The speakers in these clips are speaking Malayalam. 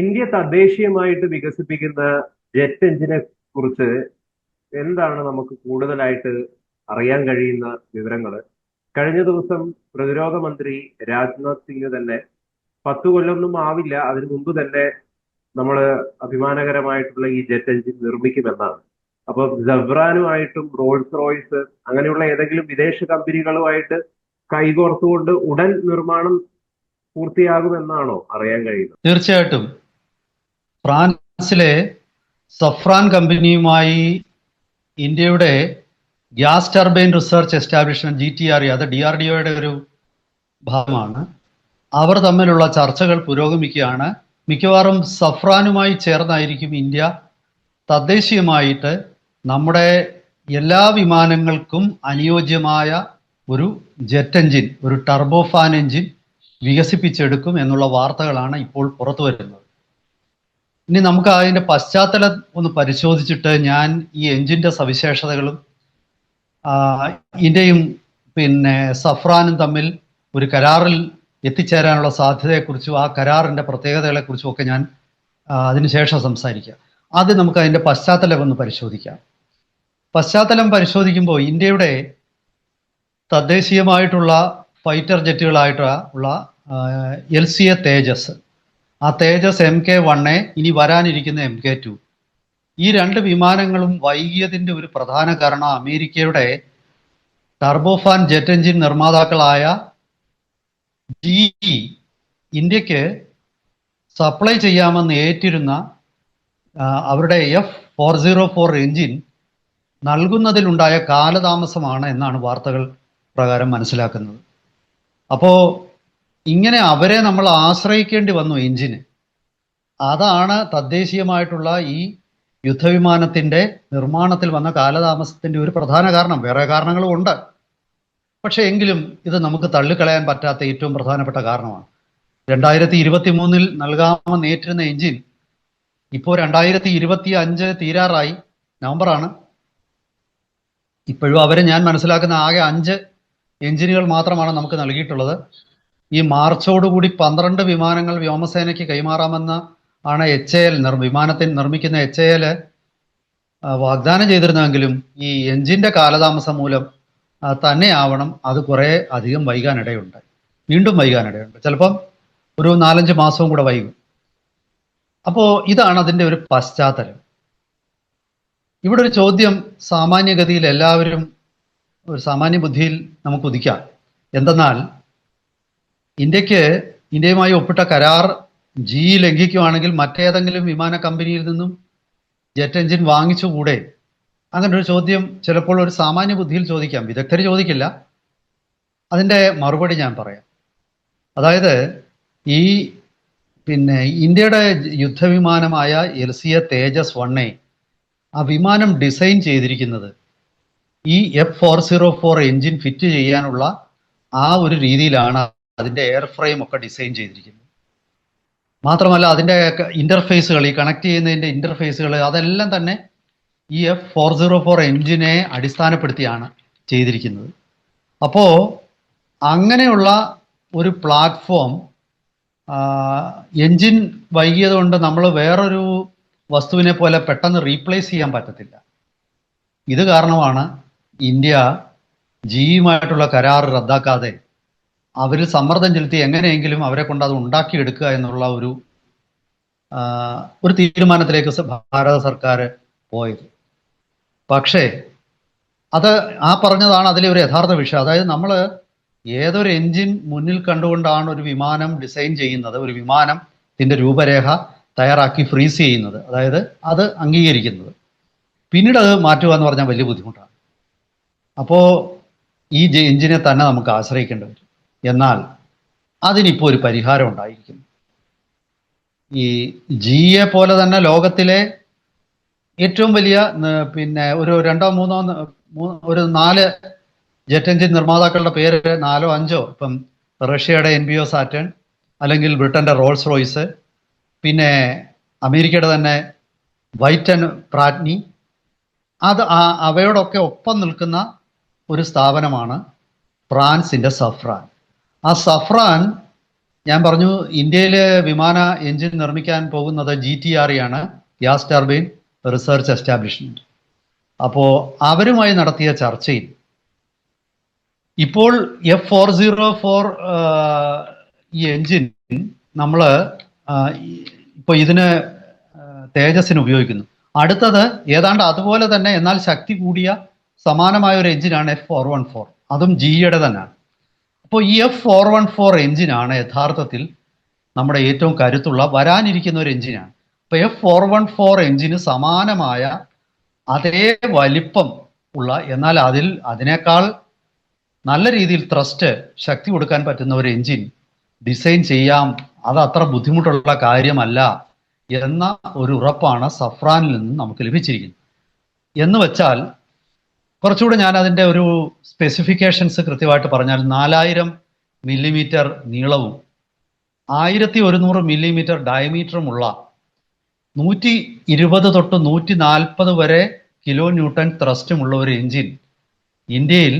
ഇന്ത്യ തദ്ദേശീയമായിട്ട് വികസിപ്പിക്കുന്ന ജെറ്റ് എഞ്ചിനെ കുറിച്ച് എന്താണ് നമുക്ക് കൂടുതലായിട്ട് അറിയാൻ കഴിയുന്ന വിവരങ്ങൾ കഴിഞ്ഞ ദിവസം പ്രതിരോധ മന്ത്രി രാജ്നാഥ് സിംഗ് തന്നെ പത്ത് കൊല്ലമൊന്നും ആവില്ല അതിനു മുമ്പ് തന്നെ നമ്മൾ അഭിമാനകരമായിട്ടുള്ള ഈ ജെറ്റ് എഞ്ചിൻ നിർമ്മിക്കുമെന്നാണ്. അപ്പൊ ജബ്രാനുമായിട്ടും റോൾസ് റോയ്സ് അങ്ങനെയുള്ള ഏതെങ്കിലും വിദേശ കമ്പനികളുമായിട്ട് കൈകോർത്തുകൊണ്ട് ഉടൻ നിർമ്മാണം പൂർത്തിയാകുമെന്നാണോ അറിയാൻ കഴിയുന്നത്? തീർച്ചയായിട്ടും. ഫ്രാൻസിലെ സഫ്രാൻ കമ്പനിയുമായി ഇന്ത്യയുടെ gas turbine research establishment G T R അത് ഡി ആർ ഡി ഒയുടെ ഒരു ഭാഗമാണ്. അവർ തമ്മിലുള്ള ചർച്ചകൾ പുരോഗമിക്കുകയാണ്. മിക്കവാറും സഫ്രാനുമായി ചേർന്നായിരിക്കും ഇന്ത്യ. തദ്ദേശീയമായിട്ട് നമ്മുടെ എല്ലാ വിമാനങ്ങൾക്കും അനുയോജ്യമായ ഒരു ജെറ്റ് എഞ്ചിൻ ഒരു ടർബോഫാൻ എഞ്ചിൻ വികസിപ്പിച്ചെടുക്കും എന്നുള്ള വാർത്തകളാണ് ഇപ്പോൾ പുറത്തു വരുന്നത് ഇനി നമുക്ക് അതിന്റെ പശ്ചാത്തലം ഒന്ന് പരിശോധിച്ചിട്ട് ഞാൻ ഈ എഞ്ചിന്റെ സവിശേഷതകളും ഇതിന്റെയും പിന്നെ സഫ്രാനും തമ്മിൽ ഒരു കരാറിൽ എത്തിച്ചേരാനുള്ള സാധ്യതയെക്കുറിച്ചും ആ കരാറിന്റെ പ്രത്യേകതകളെക്കുറിച്ചും ഒക്കെ ഞാൻ അതിനുശേഷം സംസാരിക്കാം. ആദ്യം നമുക്ക് അതിന്റെ പശ്ചാത്തലം ഒന്ന് പരിശോധിക്കാം. പശ്ചാത്തലം പരിശോധിക്കുമ്പോൾ ഇന്ത്യയുടെ തദ്ദേശീയമായിട്ടുള്ള ഫൈറ്റർ ജെറ്റുകളായിട്ട് ഉള്ള എൽ സി എ തേജസ് ആ തേജസ് എം കെ വണ്ണെ ഇനി വരാനിരിക്കുന്ന എം കെ ടു ഈ രണ്ട് വിമാനങ്ങളും വൈകിയതിന്റെ ഒരു പ്രധാന കാരണം അമേരിക്കയുടെ ടർബോഫാൻ ജെറ്റ് എഞ്ചിൻ നിർമ്മാതാക്കളായ ജി ഇന്ത്യയ്ക്ക് സപ്ലൈ ചെയ്യാമെന്ന് ഏറ്റിരുന്ന അവരുടെ F four zero four engine നൽകുന്നതിലുണ്ടായ കാലതാമസമാണ് എന്നാണ് വാർത്തകൾ പ്രകാരം മനസ്സിലാക്കുന്നത്. അപ്പോൾ ഇങ്ങനെ അവരെ നമ്മൾ ആശ്രയിക്കേണ്ടി വന്നു എഞ്ചിന്. അതാണ് തദ്ദേശീയമായിട്ടുള്ള ഈ യുദ്ധവിമാനത്തിന്റെ നിർമ്മാണത്തിൽ വന്ന കാലതാമസത്തിന്റെ ഒരു പ്രധാന കാരണം. വേറെ കാരണങ്ങളും ഉണ്ട്. പക്ഷെ എങ്കിലും ഇത് നമുക്ക് തള്ളിക്കളയാൻ പറ്റാത്ത ഏറ്റവും പ്രധാനപ്പെട്ട കാരണമാണ്. രണ്ടായിരത്തി ഇരുപത്തി മൂന്നിൽ നൽകാമെന്ന് ഏറ്റിരുന്ന എഞ്ചിൻ ഇപ്പോൾ രണ്ടായിരത്തി ഇരുപത്തി അഞ്ച് തീരാറായി. നവംബറാണ്. ഇപ്പോഴും അവരെ ഞാൻ മനസ്സിലാക്കുന്ന ആകെ അഞ്ച് എഞ്ചിനുകൾ മാത്രമാണ് നമുക്ക് നൽകിയിട്ടുള്ളത്. ഈ മാർച്ചോടുകൂടി പന്ത്രണ്ട് വിമാനങ്ങൾ വ്യോമസേനയ്ക്ക് കൈമാറാമെന്ന് ആണ് എച്ച് എൽ നിർ വിമാനത്തിൽ നിർമ്മിക്കുന്ന എച്ച് എൽ വാഗ്ദാനം ചെയ്തിരുന്നെങ്കിലും ഈ എഞ്ചിന്റെ കാലതാമസം മൂലം തന്നെ തന്നെയാവണം. അത് കുറേ അധികം വൈകാനിടയുണ്ട്. വീണ്ടും വൈകാനിടയുണ്ട്. ചിലപ്പം ഒരു നാലഞ്ച് മാസവും കൂടെ വൈകും. അപ്പോൾ ഇതാണ് അതിന്റെ ഒരു പശ്ചാത്തലം. ഇവിടെ ഒരു ചോദ്യം സാമാന്യഗതിയിൽ എല്ലാവരും ഒരു സാമാന്യ ബുദ്ധിയിൽ നമുക്ക് ഉദിക്കാം. എന്തെന്നാൽ ഇന്ത്യയ്ക്ക് ഇന്ത്യയുമായി ഒപ്പിട്ട കരാർ ജി ലംഘിക്കുകയാണെങ്കിൽ മറ്റേതെങ്കിലും വിമാന കമ്പനിയിൽ നിന്നും ജെറ്റ് എഞ്ചിൻ വാങ്ങിച്ചുകൂടെ? അങ്ങനെ ഒരു ചോദ്യം ചിലപ്പോൾ ഒരു സാമാന്യ ബുദ്ധിയിൽ ചോദിക്കാം. വിദഗ്ധർ ചോദിക്കില്ല. അതിന്റെ മറുപടി ഞാൻ പറയാം. അതായത് ഈ പിന്നെ ഇന്ത്യയുടെ യുദ്ധവിമാനമായ എൽ സി എ തേജസ് വണ്ണെ ആ വിമാനം ഡിസൈൻ ചെയ്തിരിക്കുന്നത് ഈ F four zero four engine fit ചെയ്യാനുള്ള ആ ഒരു രീതിയിലാണ്. അതിന്റെ എയർ ഫ്രെയിം ഒക്കെ ഡിസൈൻ ചെയ്തിരിക്കുന്നത് മാത്രമല്ല അതിന്റെ ഇന്റർഫേസുകൾ ഈ കണക്ട് ചെയ്യുന്നതിന്റെ ഇന്റർഫേസുകൾ അതെല്ലാം തന്നെ ഈ എഫ് ഫോർ സീറോ ഫോർ എഞ്ചിനെ അടിസ്ഥാനപ്പെടുത്തിയാണ് ചെയ്തിരിക്കുന്നത്. അപ്പോൾ അങ്ങനെയുള്ള ഒരു പ്ലാറ്റ്ഫോം എൻജിൻ വൈകിയത് കൊണ്ട് നമ്മൾ വേറൊരു വസ്തുവിനെ പോലെ പെട്ടെന്ന് റീപ്ലേസ് ചെയ്യാൻ പറ്റത്തില്ല. ഇത് കാരണമാണ് ഇന്ത്യ ജിയുമായിട്ടുള്ള കരാർ റദ്ദാക്കാതെ അവരിൽ സമ്മർദ്ദം ചെലുത്തി എങ്ങനെയെങ്കിലും അവരെ കൊണ്ട് അത് ഉണ്ടാക്കിയെടുക്കുക എന്നുള്ള ഒരു ഒരു തീരുമാനത്തിലേക്ക് ഭാരത സർക്കാർ പോയത്. പക്ഷേ അത് ആ പറഞ്ഞതാണ് അതിലെ ഒരു യഥാർത്ഥ വിഷയം. അതായത് നമ്മൾ ഏതൊരു എൻജിൻ മുന്നിൽ കണ്ടുകൊണ്ടാണ് ഒരു വിമാനം ഡിസൈൻ ചെയ്യുന്നത്. ഒരു വിമാനത്തിന്റെ രൂപരേഖ തയ്യാറാക്കി ഫ്രീസ് ചെയ്യുന്നത്. അതായത് അത് അംഗീകരിക്കുന്നത്. പിന്നീട് അത് മാറ്റുക എന്ന് പറഞ്ഞാൽ വലിയ ബുദ്ധിമുട്ടാണ്. അപ്പോൾ ഈ എഞ്ചിനെ തന്നെ നമുക്ക് ആശ്രയിക്കേണ്ടി വരും. എന്നാൽ അതിനിപ്പോൾ ഒരു പരിഹാരം ഉണ്ടായിരിക്കും ഈ ജിയെ പോലെ തന്നെ ലോകത്തിലെ ഏറ്റവും വലിയ പിന്നെ ഒരു രണ്ടോ മൂന്നോ ഒരു നാല് ജെറ്റ് എഞ്ചിൻ നിർമ്മാതാക്കളുടെ പേര് നാലോ അഞ്ചോ ഇപ്പം റഷ്യയുടെ എൻ ബി ഒ സാറ്റേൺ അല്ലെങ്കിൽ ബ്രിട്ടന്റെ റോൾസ് റോയ്സ് പിന്നെ അമേരിക്കയുടെ തന്നെ വൈറ്റൻ പ്രാറ്റ്നി അത് അവയോടൊക്കെ ഒപ്പം നിൽക്കുന്ന ഒരു സ്ഥാപനമാണ് ഫ്രാൻസിന്റെ സഫ്രാൻ. ആ സഫ്രാൻ ഞാൻ പറഞ്ഞു ഇന്ത്യയിലെ വിമാന എഞ്ചിൻ നിർമ്മിക്കാൻ പോകുന്നത് ജി ടി ആർ ആണ് ഗ്യാസ് ടർബൈൻ റിസർച്ച് എസ്റ്റാബ്ലിഷ്മെന്റ്. അപ്പോൾ അവരുമായി നടത്തിയ ചർച്ചയിൽ ഇപ്പോൾ എഫ് ഫോർ സീറോ ഫോർ ഈ എഞ്ചിൻ നമ്മൾ ഇപ്പോൾ ഇതിന് തേജസ്സിന് ഉപയോഗിക്കുന്നു. അടുത്തത് ഏതാണ്ട് അതുപോലെ തന്നെ എന്നാൽ ശക്തി കൂടിയ സമാനമായ ഒരു എഞ്ചിനാണ് എഫ് ഫോർ വൺ ഫോർ അതും ജിയുടെ തന്നെയാണ്. അപ്പോൾ ഈ എഫ് ഫോർ വൺ ഫോർ എഞ്ചിനാണ് യഥാർത്ഥത്തിൽ നമ്മുടെ ഏറ്റവും കരുത്തുള്ള വരാനിരിക്കുന്ന ഒരു എഞ്ചിനാണ്. അപ്പോൾ എഫ് ഫോർ വൺ ഫോർ എഞ്ചിന് സമാനമായ അതേ വലിപ്പം ഉള്ള എന്നാൽ അതിൽ അതിനേക്കാൾ നല്ല രീതിയിൽ ത്രസ്റ്റ് ശക്തി കൊടുക്കാൻ പറ്റുന്ന ഒരു എഞ്ചിൻ ഡിസൈൻ ചെയ്യാം അത് അത്ര ബുദ്ധിമുട്ടുള്ള കാര്യമല്ല എന്ന ഒരു ഉറപ്പാണ് സഫ്രാനിൽ നിന്ന് നമുക്ക് ലഭിച്ചിരിക്കുന്നത്. എന്ന് വെച്ചാൽ കുറച്ചുകൂടെ ഞാൻ അതിന്റെ ഒരു സ്പെസിഫിക്കേഷൻസ് കൃത്യമായിട്ട് പറഞ്ഞാൽ നാലായിരം മില്ലിമീറ്റർ നീളവും ആയിരത്തി ഒരുന്നൂറ് മില്ലിമീറ്റർ ഡയമീറ്ററുമുള്ള നൂറ്റി ഇരുപത് തൊട്ട് നൂറ്റി നാൽപ്പത് വരെ കിലോ ന്യൂട്ടൺ ത്രസ്റ്റുമുള്ള ഒരു എഞ്ചിൻ ഇന്ത്യയിൽ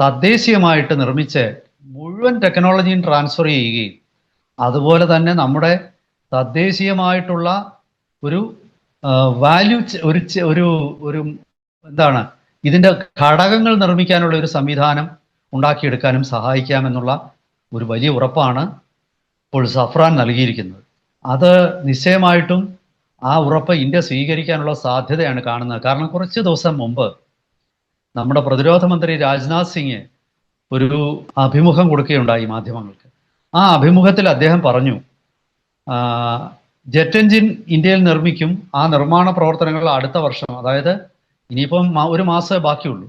തദ്ദേശീയമായിട്ട് നിർമ്മിച്ച് മുഴുവൻ ടെക്നോളജിയും ട്രാൻസ്ഫർ ചെയ്യുകയും അതുപോലെ തന്നെ നമ്മുടെ തദ്ദേശീയമായിട്ടുള്ള ഒരു വാല്യൂ ഒരു ഒരു ഒരു എന്താണ് ഇതിന്റെ ഘടകങ്ങൾ നിർമ്മിക്കാനുള്ള ഒരു സംവിധാനം ഉണ്ടാക്കിയെടുക്കാനും സഹായിക്കാമെന്നുള്ള ഒരു വലിയ ഉറപ്പാണ് ഇപ്പോൾ സഫ്രാൻ നൽകിയിരിക്കുന്നത്. അത് നിശ്ചയമായിട്ടും ആ ഉറപ്പ് ഇന്ത്യ സ്വീകരിക്കാനുള്ള സാധ്യതയാണ് കാണുന്നത്. കാരണം കുറച്ച് ദിവസം മുമ്പ് നമ്മുടെ പ്രതിരോധ മന്ത്രി രാജ്നാഥ് സിംഗ് ഒരു അഭിമുഖം കൊടുക്കുകയുണ്ടായി മാധ്യമങ്ങൾക്ക്. ആ അഭിമുഖത്തിൽ അദ്ദേഹം പറഞ്ഞു ജെറ്റ് എഞ്ചിൻ ഇന്ത്യയിൽ നിർമ്മിക്കും. ആ നിർമ്മാണ പ്രവർത്തനങ്ങൾ അടുത്ത വർഷം അതായത് ഇനിയിപ്പം ഒരു മാസമേ ബാക്കിയുള്ളൂ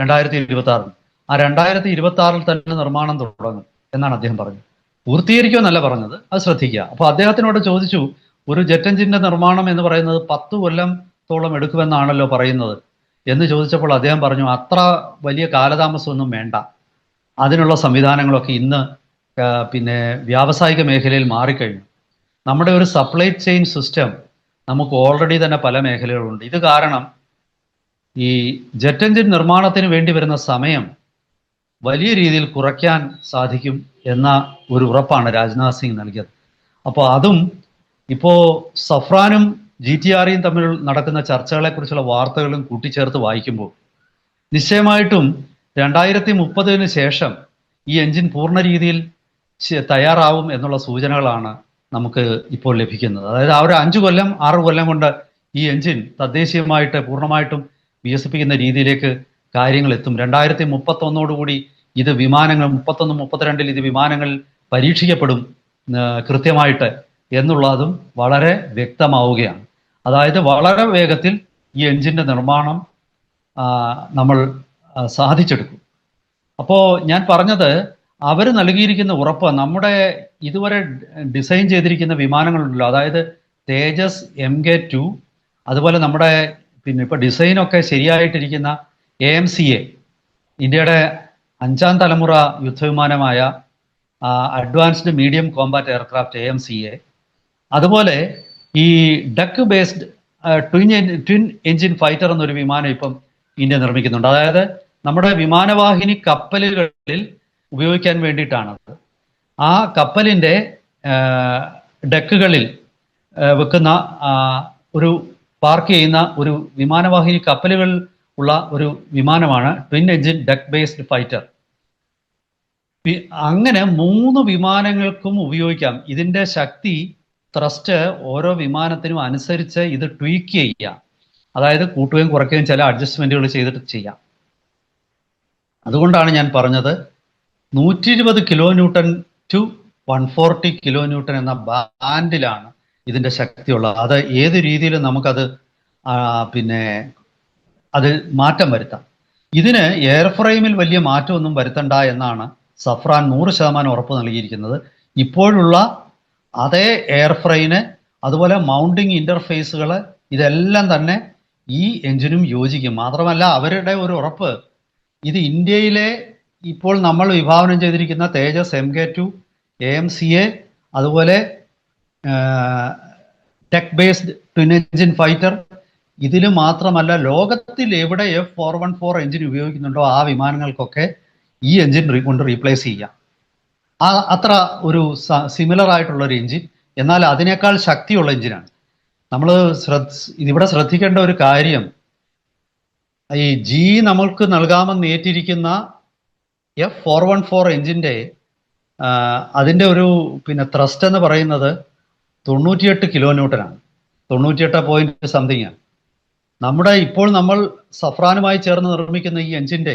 രണ്ടായിരത്തി ഇരുപത്തി ആറിൽ ആ രണ്ടായിരത്തി ഇരുപത്തി ആറിൽ തന്നെ നിർമ്മാണം തുടങ്ങും എന്നാണ് അദ്ദേഹം പറഞ്ഞത്. പൂർത്തീകരിക്കുമെന്നല്ല പറഞ്ഞത് അത് ശ്രദ്ധിക്കുക. അപ്പോൾ അദ്ദേഹത്തിനോട് ചോദിച്ചു ഒരു ജെറ്റ് എഞ്ചിന്റെ നിർമ്മാണം എന്ന് പറയുന്നത് പത്ത് കൊല്ലത്തോളം എടുക്കുമെന്നാണല്ലോ പറയുന്നത്? എന്ന് ചോദിച്ചപ്പോൾ അദ്ദേഹം പറഞ്ഞു അത്ര വലിയ കാലതാമസമൊന്നും വേണ്ട. അതിനുള്ള സംവിധാനങ്ങളൊക്കെ ഇന്ന് പിന്നെ വ്യാവസായിക മേഖലയിൽ മാറിക്കഴിഞ്ഞു. നമ്മുടെ ഒരു സപ്ലൈ ചെയിൻ സിസ്റ്റം നമുക്ക് ഓൾറെഡി തന്നെ പല മേഖലകളുണ്ട് ഇത് കാരണം ഈ ജെറ്റ് എഞ്ചിൻ നിർമ്മാണത്തിന് വേണ്ടി വരുന്ന സമയം വലിയ രീതിയിൽ കുറയ്ക്കാൻ സാധിക്കും എന്ന ഒരു ഉറപ്പാണ് രാജ്നാഥ് സിംഗ് നൽകിയത്. അപ്പോൾ അതും ഇപ്പോൾ സഫ്രാനും ജി ടി ആറിയും തമ്മിൽ നടക്കുന്ന ചർച്ചകളെക്കുറിച്ചുള്ള വാർത്തകളും കൂട്ടിച്ചേർത്ത് വായിക്കുമ്പോൾ നിശ്ചയമായിട്ടും രണ്ടായിരത്തി മുപ്പതിന് ശേഷം ഈ എഞ്ചിൻ പൂർണ രീതിയിൽ തയ്യാറാവും എന്നുള്ള സൂചനകളാണ് നമുക്ക് ഇപ്പോൾ ലഭിക്കുന്നത്. അതായത് ആ ഒരു അഞ്ചു കൊല്ലം ആറ് കൊല്ലം കൊണ്ട് ഈ എഞ്ചിൻ തദ്ദേശീയമായിട്ട് പൂർണമായിട്ടും വികസിപ്പിക്കുന്ന രീതിയിലേക്ക് കാര്യങ്ങൾ എത്തും രണ്ടായിരത്തി മുപ്പത്തൊന്നോടുകൂടി ഇത് വിമാനങ്ങൾ മുപ്പത്തൊന്ന് മുപ്പത്തിരണ്ടിൽ ഇത് വിമാനങ്ങൾ പരീക്ഷിക്കപ്പെടും കൃത്യമായിട്ട് എന്നുള്ളതും വളരെ വ്യക്തമാവുകയാണ്. അതായത് വളരെ വേഗത്തിൽ ഈ എഞ്ചിന്റെ നിർമ്മാണം നമ്മൾ സാധിച്ചെടുക്കും. അപ്പോൾ ഞാൻ പറഞ്ഞത് അവർ നൽകിയിരിക്കുന്ന ഉറപ്പ് നമ്മുടെ ഇതുവരെ ഡിസൈൻ ചെയ്തിരിക്കുന്ന വിമാനങ്ങളുണ്ടല്ലോ. അതായത് തേജസ് എം കെ ടു അതുപോലെ നമ്മുടെ പിന്നെ ഇപ്പോൾ ഡിസൈനൊക്കെ ശരിയായിട്ടിരിക്കുന്ന എ എം സി എ ഇന്ത്യയുടെ അഞ്ചാം തലമുറ യുദ്ധവിമാനമായ advanced medium combat aircraft A M C A അതുപോലെ ഈ deck based twin twin engine fighter എന്നൊരു വിമാനം ഇപ്പം ഇന്ത്യ നിർമ്മിക്കുന്നുണ്ട്. അതായത് നമ്മുടെ വിമാനവാഹിനി കപ്പലുകളിൽ ഉപയോഗിക്കാൻ വേണ്ടിയിട്ടാണത്. ആ കപ്പലിന്റെ ഡെക്കുകളിൽ വെക്കുന്ന ഒരു പാർക്ക് ചെയ്യുന്ന ഒരു വിമാനവാഹിനി കപ്പലുകൾ ഉള്ള ഒരു വിമാനമാണ് twin engine deck based fighter അങ്ങനെ മൂന്ന് വിമാനങ്ങൾക്കും ഉപയോഗിക്കാം. ഇതിന്റെ ശക്തി ത്രസ്റ്റ് ഓരോ വിമാനത്തിനും അനുസരിച്ച് ഇത് ട്വീക്ക് ചെയ്യാം. അതായത് കൂട്ടുകയും കുറയ്ക്കുകയും ചില അഡ്ജസ്റ്റ്മെന്റുകൾ ചെയ്തിട്ട് ചെയ്യാം. അതുകൊണ്ടാണ് ഞാൻ പറഞ്ഞത് നൂറ്റി ഇരുപത് kilo newton to one forty kilo newton എന്ന ബാൻഡിലാണ് ഇതിന്റെ ശക്തിയുള്ളത് അത് ഏത് രീതിയിലും നമുക്കത് പിന്നെ അത് മാറ്റം വരുത്താം. ഇതിന് എയർ ഫ്രെയിമിൽ വലിയ മാറ്റമൊന്നും വരുത്തണ്ട എന്നാണ് സഫ്രാൻ നൂറ് ശതമാനം ഉറപ്പ് നൽകിയിരിക്കുന്നത്. ഇപ്പോഴുള്ള അതേ എയർ ഫ്രെയിന് അതുപോലെ മൗണ്ടിങ് ഇന്റർഫേസുകൾ ഇതെല്ലാം തന്നെ ഈ എഞ്ചിനും യോജിക്കും. മാത്രമല്ല അവരുടെ ഒരു ഉറപ്പ് ഇത് ഇന്ത്യയിലെ ഇപ്പോൾ നമ്മൾ വിഭാവനം ചെയ്തിരിക്കുന്ന Tejas M K two A M C A അതുപോലെ deck based twin engine fighter ഇതിൽ മാത്രമല്ല ലോകത്തിൽ എവിടെ F four one four engine ഉപയോഗിക്കുന്നുണ്ടോ ആ വിമാനങ്ങൾക്കൊക്കെ ഈ എഞ്ചിൻ കൊണ്ട് റീപ്ലേസ് ചെയ്യാം. ആ അത്ര ഒരു സിമിലർ ആയിട്ടുള്ള ഒരു എഞ്ചിൻ എന്നാൽ അതിനേക്കാൾ ശക്തിയുള്ള എഞ്ചിനാണ് നമ്മൾ ശ്രദ്ധ ഇവിടെ ശ്രദ്ധിക്കേണ്ട ഒരു കാര്യം ഈ ജി നമ്മൾക്ക് നൽകാമെന്ന് ഏറ്റിരിക്കുന്ന എഫ് ഫോർ വൺ ഫോർ എഞ്ചിന്റെ അതിന്റെ ഒരു പിന്നെ ത്രസ്റ്റ് എന്ന് പറയുന്നത് തൊണ്ണൂറ്റിയെട്ട് കിലോ ന്യൂട്ടനാണ് തൊണ്ണൂറ്റിയെട്ട് പോയിന്റ് സംതിങ് ആണ്. നമ്മുടെ ഇപ്പോൾ നമ്മൾ സഫ്രാനുമായി ചേർന്ന് നിർമ്മിക്കുന്ന ഈ എഞ്ചിന്റെ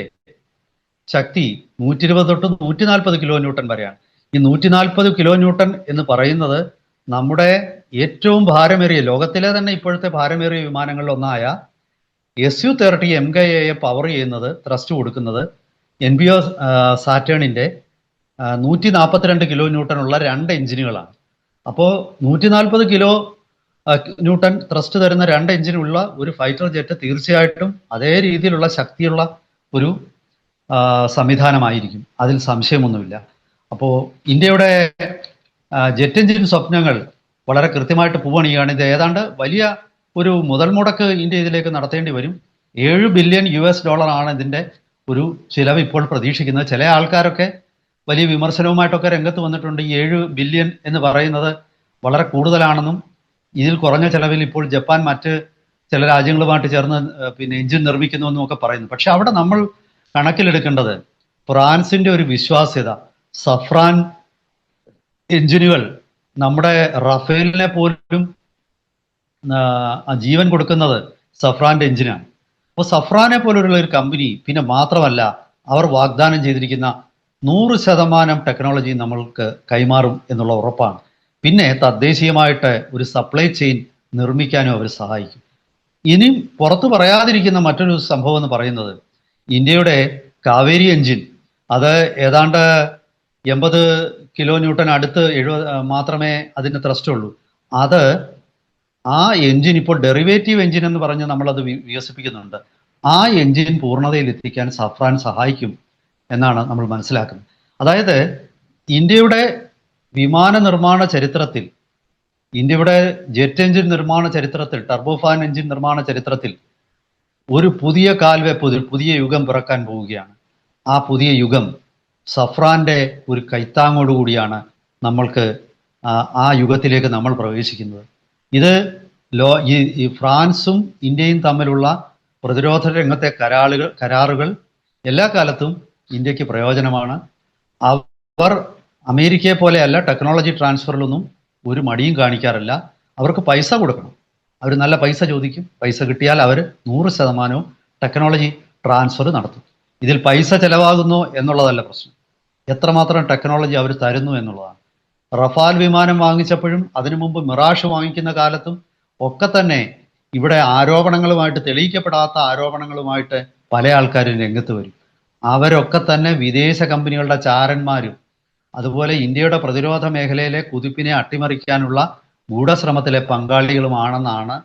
ശക്തി നൂറ്റി ഇരുപത് തൊട്ട് നൂറ്റി നാൽപ്പത് കിലോ ന്യൂട്ടൺ വരെയാണ്. ഈ നൂറ്റി നാൽപ്പത് കിലോ ന്യൂട്ടൺ എന്ന് പറയുന്നത് നമ്മുടെ ഏറ്റവും ഭാരമേറിയ ലോകത്തിലെ തന്നെ ഇപ്പോഴത്തെ ഭാരമേറിയ വിമാനങ്ങളിൽ ഒന്നായ S U thirty M K എയെ power ചെയ്യുന്നത് ത്രസ്റ്റ് കൊടുക്കുന്നത് എൻ ബി ഒ സാറ്റേണിന്റെ നൂറ്റി നാൽപ്പത്തിരണ്ട് കിലോ ന്യൂട്ടൺ ഉള്ള രണ്ട് എഞ്ചിനുകളാണ് അപ്പോൾ നൂറ്റി നാൽപ്പത് കിലോ ന്യൂട്ടൺ ത്രസ്റ്റ് തരുന്ന രണ്ട് എഞ്ചിനുള്ള ഒരു ഫൈറ്റർ ജെറ്റ് തീർച്ചയായിട്ടും അതേ രീതിയിലുള്ള ശക്തിയുള്ള ഒരു സംവിധാനമായിരിക്കും. അതിൽ സംശയമൊന്നുമില്ല. അപ്പോൾ ഇന്ത്യയുടെ ജെറ്റ് എഞ്ചിൻ സ്വപ്നങ്ങൾ വളരെ കൃത്യമായിട്ട് പൂവണിയാണ് ഇത് ഏതാണ്ട് വലിയ ഒരു മുതൽ മുടക്ക് ഇന്ത്യ ഇതിലേക്ക് നടത്തേണ്ടി വരും. ഏഴ് ബില്യൺ യു എസ് ഡോളറാണ് ഇതിന്റെ ഒരു ചിലവ് ഇപ്പോൾ പ്രതീക്ഷിക്കുന്നത്. ചില ആൾക്കാരൊക്കെ വലിയ വിമർശനവുമായിട്ടൊക്കെ രംഗത്ത് വന്നിട്ടുണ്ട്. ഏഴ് ബില്യൺ എന്ന് പറയുന്നത് വളരെ കൂടുതലാണെന്നും ഇതിൽ കുറഞ്ഞ ചെലവിൽ ഇപ്പോൾ ജപ്പാൻ മറ്റ് ചില രാജ്യങ്ങളുമായിട്ട് ചേർന്ന് പിന്നെ എഞ്ചിൻ നിർമ്മിക്കുന്നു എന്നും ഒക്കെ പറയുന്നു. പക്ഷെ അവിടെ നമ്മൾ കണക്കിലെടുക്കേണ്ടത് ഫ്രാൻസിന്റെ ഒരു വിശ്വാസ്യത. സഫ്രാൻ എഞ്ചിനുകൾ നമ്മുടെ റഫേലിനെ പോലും ജീവൻ കൊടുക്കുന്നത് സഫ്രാന്റെ എഞ്ചിനാണ്. അപ്പോൾ സഫ്രാനെ പോലുള്ള ഒരു കമ്പനി പിന്നെ മാത്രമല്ല അവർ വാഗ്ദാനം ചെയ്തിരിക്കുന്ന നൂറ് ശതമാനം ടെക്നോളജി നമ്മൾക്ക് കൈമാറും എന്നുള്ള ഉറപ്പാണ്. പിന്നെ തദ്ദേശീയമായിട്ട് ഒരു സപ്ലൈ ചെയിൻ നിർമ്മിക്കാനും അവർ സഹായിക്കും. ഇനിയും പുറത്തു പറയാതിരിക്കുന്ന മറ്റൊരു സംഭവം എന്ന് പറയുന്നത് ഇന്ത്യയുടെ കാവേരി എഞ്ചിൻ അത് ഏതാണ്ട് എൺപത് കിലോ ന്യൂട്ടൺ അടുത്ത് എഴുപത് മാത്രമേ അതിന് ത്രസ്റ്റ് ഉള്ളൂ. അത് ആ എഞ്ചിൻ ഇപ്പോൾ ഡെറിവേറ്റീവ് എഞ്ചിൻ എന്ന് പറഞ്ഞ് നമ്മളത് വികസിപ്പിക്കുന്നുണ്ട്. ആ എഞ്ചിൻ പൂർണതയിൽ എത്തിക്കാൻ സഫ്രാൻ സഹായിക്കും. എന്നാണ് നമ്മൾ മനസ്സിലാക്കുന്നത്. അതായത് ഇന്ത്യയുടെ വിമാന നിർമ്മാണ ചരിത്രത്തിൽ ഇന്ത്യയുടെ ജെറ്റ് എഞ്ചിൻ നിർമ്മാണ ചരിത്രത്തിൽ ടർബോഫാൻ എഞ്ചിൻ നിർമ്മാണ ചരിത്രത്തിൽ ഒരു പുതിയ കാൽവെപ്പ് ഒരു പുതിയ യുഗം പിറക്കാൻ പോവുകയാണ്. ആ പുതിയ യുഗം സഫ്രാന്റെ ഒരു കൈത്താങ്ങോടുകൂടിയാണ് നമ്മൾക്ക് ആ യുഗത്തിലേക്ക് നമ്മൾ പ്രവേശിക്കുന്നത്. ഇത് ലോ ഈ ഫ്രാൻസും ഇന്ത്യയും തമ്മിലുള്ള പ്രതിരോധ രംഗത്തെ കരാളുകൾ കരാറുകൾ എല്ലാ കാലത്തും ഇന്ത്യയ്ക്ക് പ്രയോജനമാണ്. അവർ അമേരിക്കയെ പോലെയല്ല ടെക്നോളജി ട്രാൻസ്ഫറിലൊന്നും ഒരു മടിയും കാണിക്കാറില്ല. അവർക്ക് പൈസ കൊടുക്കണം. അവർ നല്ല പൈസ ചോദിക്കും. പൈസ കിട്ടിയാൽ അവർ നൂറ് ശതമാനവും ടെക്നോളജി ട്രാൻസ്ഫർ നടത്തും. ഇതിൽ പൈസ ചെലവാകുന്നു എന്നുള്ളതല്ല പ്രശ്നം. എത്രമാത്രം ടെക്നോളജി അവർ തരുന്നു എന്നുള്ളതാണ്. റഫാൽ വിമാനം വാങ്ങിച്ചപ്പോഴും അതിനു മുമ്പ് മിറാഷ് വാങ്ങിക്കുന്ന കാലത്തും ഒക്കെ തന്നെ ഇവിടെ ആരോപണങ്ങളുമായിട്ട് തെളിയിക്കപ്പെടാത്ത ആരോപണങ്ങളുമായിട്ട് പല ആൾക്കാരും രംഗത്ത് വരും. അവരൊക്കെ തന്നെ വിദേശ കമ്പനികളുടെ ചാരന്മാരും അതുപോലെ ഇന്ത്യയുടെ പ്രതിരോധ മേഖലയിലെ കുതിപ്പിനെ അട്ടിമറിക്കാനുള്ള ഗൂഢശ്രമത്തിലെ പങ്കാളികളുമാണെന്നാണ്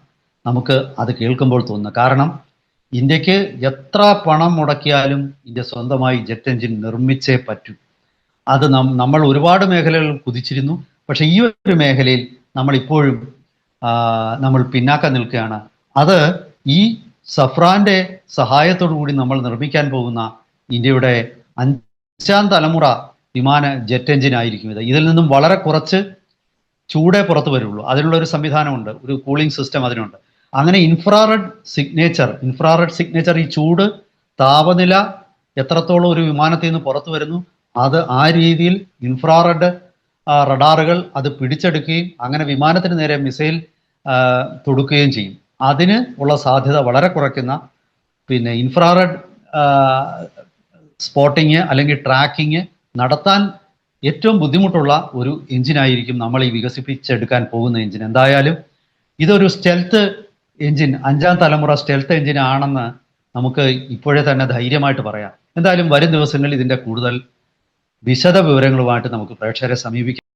നമുക്ക് അത് കേൾക്കുമ്പോൾ തോന്നുന്നത്. കാരണം ഇന്ത്യയ്ക്ക് എത്ര പണം മുടക്കിയാലും ഇന്ത്യ സ്വന്തമായി ജെറ്റ് എഞ്ചിൻ നിർമ്മിച്ചേ പറ്റൂ. അത് നമ്മൾ ഒരുപാട് മേഖലകളിൽ കുതിച്ചിരുന്നു. പക്ഷെ ഈ ഒരു മേഖലയിൽ നമ്മൾ ഇപ്പോഴും നമ്മൾ പിന്നാക്കം നിൽക്കുകയാണ്. അത് ഈ സഫ്രാന്റെ സഹായത്തോടു കൂടി നമ്മൾ നിർമ്മിക്കാൻ പോകുന്ന ഇന്ത്യയുടെ അഞ്ചാം തലമുറ വിമാന ജെറ്റ് എഞ്ചിൻ ആയിരിക്കും ഇത്. ഇതിൽ നിന്നും വളരെ കുറച്ച് ചൂടേ പുറത്തു വരുള്ളൂ. അതിനുള്ള ഒരു സംവിധാനമുണ്ട്. ഒരു കൂളിംഗ് സിസ്റ്റം അതിനുണ്ട്. അങ്ങനെ ഇൻഫ്രാറെഡ് സിഗ്നേച്ചർ ഇൻഫ്രാറെഡ് സിഗ്നേച്ചർ ഈ ചൂട് താപനില എത്രത്തോളം ഒരു വിമാനത്തിൽ നിന്ന് പുറത്തു വരുന്നു അത് ആ രീതിയിൽ ഇൻഫ്രാറെഡ് റഡാറുകൾ അത് പിടിച്ചെടുക്കുകയും അങ്ങനെ വിമാനത്തിന് നേരെ മിസൈൽ തൊടുക്കുകയും ചെയ്യും. അതിന് ഉള്ള സാധ്യത വളരെ കുറയ്ക്കുന്ന പിന്നെ ഇൻഫ്രാറെഡ് സ്പോട്ടിങ് അല്ലെങ്കിൽ ട്രാക്കിങ് നടത്താൻ ഏറ്റവും ബുദ്ധിമുട്ടുള്ള ഒരു എഞ്ചിനായിരിക്കും നമ്മൾ ഈ വികസിപ്പിച്ചെടുക്കാൻ പോകുന്ന എഞ്ചിൻ. എന്തായാലും ഇതൊരു സ്റ്റെൽത്ത് എഞ്ചിൻ അഞ്ചാം തലമുറ സ്റ്റെൽത്ത് എഞ്ചിൻ ആണെന്ന് നമുക്ക് ഇപ്പോഴേ തന്നെ ധൈര്യമായിട്ട് പറയാം. എന്തായാലും വരും ദിവസങ്ങളിൽ ഇതിന്റെ കൂടുതൽ വിശദ വിവരങ്ങളുമായിട്ട് നമുക്ക് പ്രേക്ഷകരെ സമീപിക്കാം.